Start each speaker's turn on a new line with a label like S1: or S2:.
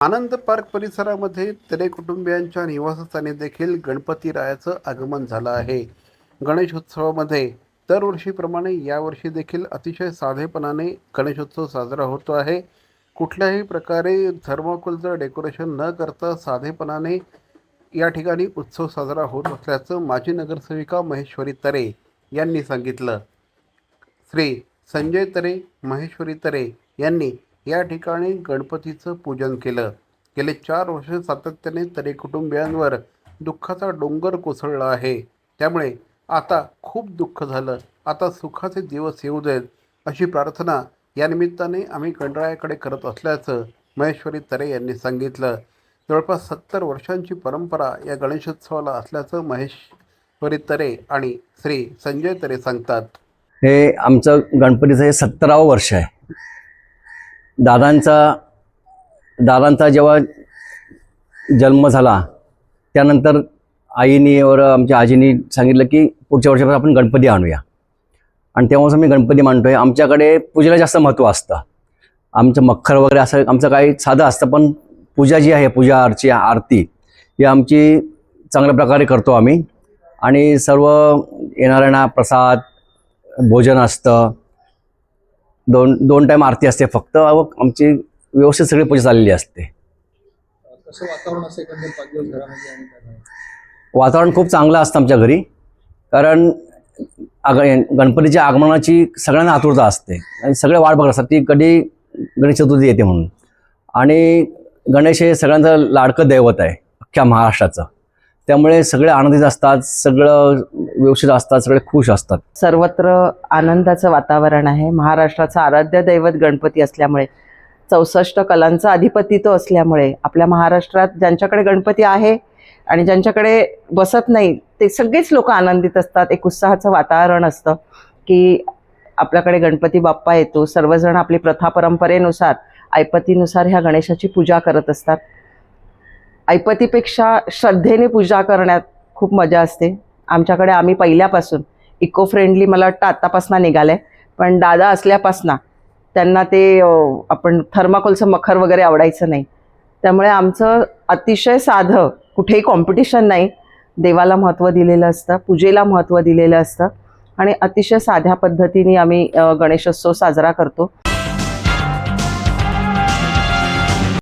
S1: आनंद park परिसरामध्ये तरे कुटुंबियांच्या निवासस्थानी देखील गणपती रायाचं आगमन झालं आहे. गणेशोत्सवामध्ये दरवर्षीप्रमाणे यावर्षी देखील अतिशय साधेपणाने गणेशोत्सव साजरा होतो आहे. कुठल्याही प्रकारे थर्माकोलचं डेकोरेशन न करता साधेपणाने या ठिकाणी उत्सव साजरा होत असल्याचं माजी नगरसेविका महेश्वरी तरे यांनी सांगितलं. श्री संजय तरे महेश्वरी तरे यांनी या ठिकाणी गणपतीचं पूजन केलं. गेले चार वर्ष सातत्याने तरे कुटुंबियांवर दुःखाचा डोंगर कोसळला आहे. त्यामुळे आता खूप दुःख झालं. आता सुखाचे दिवस येऊ देत. अशी प्रार्थना या निमित्ताने आम्ही गणरायाकडे करत असल्याचं महेश्वरी तरे यांनी सांगितलं. जवळपास सत्तर वर्षांची परंपरा या गणेशोत्सवाला असल्याचं महेश्वरी तरे आणि श्री संजय तरे सांगतात.
S2: हे आमचं गणपतीचं हे सत्तरावं वर्ष आहे. दादांचा दादांचा जेव्हा जन्म झाला त्यानंतर आईनी वर आमच्या आजीनी सांगितलं की पुढच्या वर्षापासून आपण गणपती आणूया. आणि तेव्हाच आम्ही गणपती मांडतोय. आमच्याकडे पूजेला जास्त महत्त्व असतं. आमचं मखर वगैरे असं आमचं काही साधं असतं पण पूजा जी आहे पूजा अर्ची आरती ही आमची चांगल्या प्रकारे करतो आम्ही. आणि सर्व येणाऱ्यांना प्रसाद भोजन असतं. दोन दोन टाईम आरती असते. फक्त व आमची व्यवस्थित सगळी पूजा चाललेली असते.
S3: वातावरण
S2: खूप चांगलं असतं आमच्या घरी. कारण आग गणपतीच्या आगमनाची सगळ्यांना आतुरता असते. आणि सगळे वाट बघत असतात की कधी गणेश चतुर्थी येते म्हणून. आणि गणेश हे सगळ्यांचं लाडकं दैवत आहे अख्ख्या महाराष्ट्राचं. त्यामुळे सगळे आनंदित असतात. सगळं व्यवस्थित असतात सगळे खुश असतात.
S4: सर्वत्र आनंदाचं वातावरण आहे. महाराष्ट्राचं आराध्य दैवत गणपती असल्यामुळे चौसष्ट कलांचं अधिपतित्व असल्यामुळे आपल्या महाराष्ट्रात ज्यांच्याकडे गणपती आहे आणि ज्यांच्याकडे बसत नाही ते सगळेच लोक आनंदित असतात. एक उत्साहाचं वातावरण असतं की आपल्याकडे गणपती बाप्पा येतो. सर्वजण आपली प्रथा परंपरेनुसार ऐपतीनुसार ह्या गणेशाची पूजा करत असतात. ऐपतीपेक्षा श्रद्धेने पूजा करण्यात खूप मजा असते. आमच्याकडे आम्ही पहिल्यापासून इको फ्रेंडली मला वाटतं आत्तापासून निघालं आहे पण दादा असल्यापासनं त्यांना ते आपण थर्माकोलचं मखर वगैरे आवडायचं नाही. त्यामुळे आमचं अतिशय साधं कुठेही कॉम्पिटिशन नाही. देवाला महत्त्व दिलेलं असतं पूजेला महत्त्व दिलेलं असतं. आणि अतिशय साध्या पद्धतीने आम्ही गणेशोत्सव साजरा करतो.